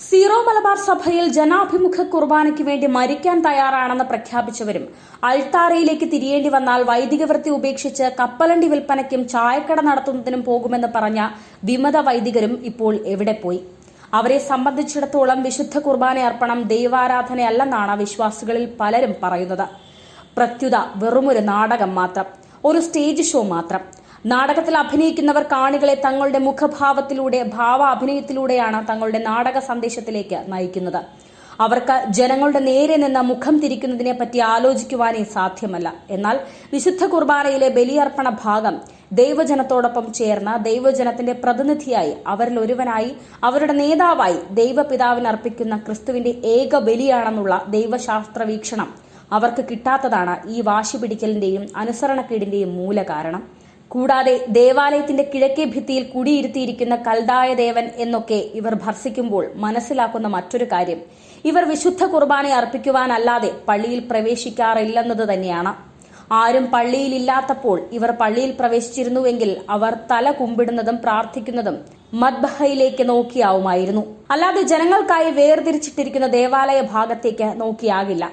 Zero Malabar സഭയിൽ ജനാഭിമുഖ കുർബാനയ്ക്ക് വേണ്ടി മരിക്കാൻ തയ്യാറാണെന്ന് പ്രഖ്യാപിച്ചവരും അൾത്താരയിലേക്ക് തിരിയേണ്ടി വന്നാൽ വൈദിക വൃത്തി ഉപേക്ഷിച്ച് കപ്പലണ്ടി വിൽപ്പനയ്ക്കും ചായക്കട നടത്തുന്നതിനും പോകുമെന്ന് പറഞ്ഞ വിമത വൈദികരും ഇപ്പോൾ എവിടെ പോയി? അവരെ സംബന്ധിച്ചിടത്തോളം വിശുദ്ധ കുർബാന അർപ്പണം ദൈവാരാധനയല്ലെന്നാണ് വിശ്വാസികളിൽ പലരും പറയുന്നത്. പ്രത്യുത വെറുമൊരു നാടകം മാത്രം ഒരു സ്റ്റേജ് ഷോ മാത്രം. നാടകത്തിൽ അഭിനയിക്കുന്നവർ കാണികളെ തങ്ങളുടെ മുഖഭാവത്തിലൂടെ ഭാവ അഭിനയത്തിലൂടെയാണ് തങ്ങളുടെ നാടക സന്ദേശത്തിലേക്ക് നയിക്കുന്നത്. അവർക്ക് ജനങ്ങളുടെ നേരെ നിന്ന് മുഖം തിരിക്കുന്നതിനെ പറ്റി ആലോചിക്കുവാനേ സാധ്യമല്ല. എന്നാൽ വിശുദ്ധ കുർബാനയിലെ ബലിയർപ്പണ ഭാഗം ദൈവജനത്തോടൊപ്പം ചേർന്ന ദൈവജനത്തിന്റെ പ്രതിനിധിയായി അവരിൽ ഒരുവനായി അവരുടെ നേതാവായി ദൈവപിതാവിന് അർപ്പിക്കുന്ന ക്രിസ്തുവിന്റെ ഏക ബലിയാണെന്നുള്ള ദൈവശാസ്ത്ര വീക്ഷണം അവർക്ക് കിട്ടാത്തതാണ് ഈ വാശി പിടിക്കലിന്റെയും അനുസരണക്കേടിന്റെയും മൂല കാരണം കൂടാതെ ദേവാലയത്തിന്റെ കിഴക്കേ ഭിത്തിയിൽ കുടിയിരുത്തിയിരിക്കുന്ന കൽദായ ദേവൻ എന്നൊക്കെ ഇവർ ഭർസിക്കുമ്പോൾ മനസ്സിലാക്കുന്ന മറ്റൊരു കാര്യം. ഇവർ വിശുദ്ധ കുർബാന അർപ്പിക്കുവാനല്ലാതെ പള്ളിയിൽ പ്രവേശിക്കാറില്ലെന്നത് തന്നെയാണ്. ആരും പള്ളിയിലില്ലാത്തപ്പോൾ ഇവർ പള്ളിയിൽ പ്രവേശിച്ചിരുന്നുവെങ്കിൽ അവർ തല കുമ്പിടുന്നതും പ്രാർത്ഥിക്കുന്നതും മദ്ബഹയിലേക്ക് നോക്കിയാവുമായിരുന്നു. അല്ലാതെ ജനങ്ങൾക്കായി വേർതിരിച്ചിട്ടിരിക്കുന്ന ദേവാലയ ഭാഗത്തേക്ക് നോക്കിയാകില്ല.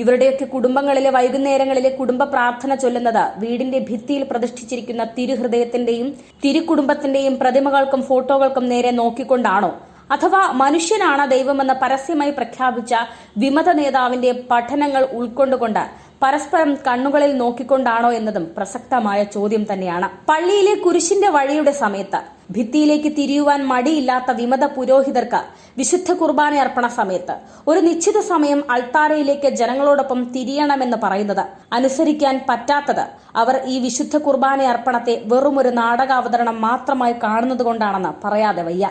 ഇവരുടെയൊക്കെ കുടുംബങ്ങളിലെ വൈകുന്നേരങ്ങളിലെ കുടുംബ പ്രാർത്ഥന ചൊല്ലുന്നത് വീടിന്റെ ഭിത്തിയിൽ പ്രതിഷ്ഠിച്ചിരിക്കുന്ന തിരുഹൃദയത്തിന്റെയും തിരുക്കുടുംബത്തിന്റെയും പ്രതിമകൾക്കും ഫോട്ടോകൾക്കും നേരെ നോക്കിക്കൊണ്ടാണോ? അഥവാ മനുഷ്യനാണ് ദൈവമെന്ന് പരസ്യമായി പ്രഖ്യാപിച്ച വിമത നേതാവിന്റെ പഠനങ്ങൾ ഉൾക്കൊണ്ടുകൊണ്ട് പരസ്പരം കണ്ണുകളിൽ നോക്കിക്കൊണ്ടാണോ എന്നതും പ്രസക്തമായ ചോദ്യം തന്നെയാണ്. പള്ളിയിലെ കുരിശിന്റെ വഴിയുടെ സമയത്ത് ഭിത്തിയിലേക്ക് തിരിയുവാൻ മടിയില്ലാത്ത വിമത പുരോഹിതർക്ക് വിശുദ്ധ കുർബാന അർപ്പണ സമയത്ത് ഒരു നിശ്ചിത സമയം അൾത്താരയിലേക്ക് ജനങ്ങളോടൊപ്പം തിരിയണമെന്ന് പറയുന്നത് അനുസരിക്കാൻ പറ്റാത്തത് അവർ ഈ വിശുദ്ധ കുർബാന അർപ്പണത്തെ വെറുമൊരു നാടകാവതരണം മാത്രമായി കാണുന്നത് കൊണ്ടാണെന്ന് പറയാതെ വയ്യ.